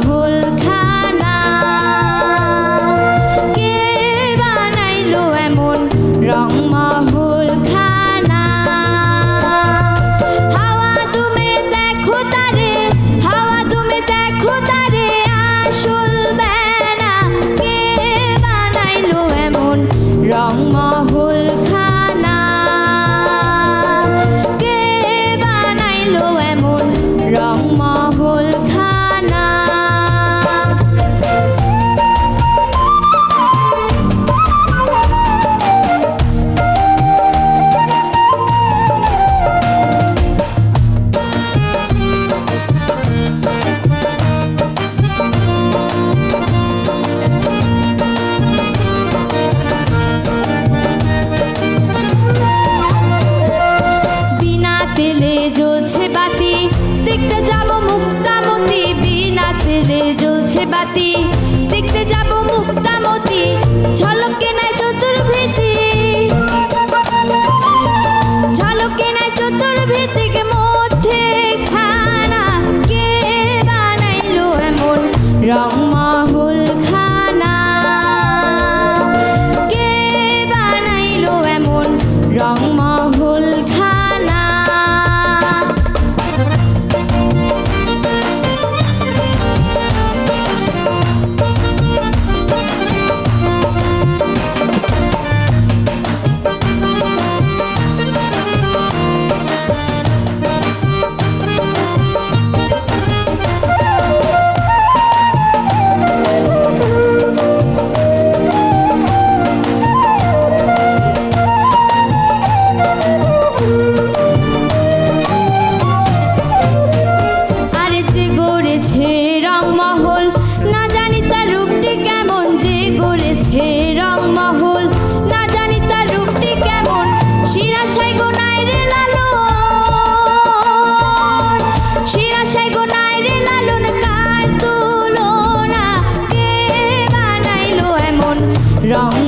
ভুল জ্বলছে বাতি, দেখতে যাব মুক্তামতি, ঝলকে নাই চতুর্ভীতি ঝলকে নাই চতুর্ভীতিকে মধ্যে খানা, কে বানাইলো এমন রংমহল খানা? কে বানাইলো এমন রংমহল 让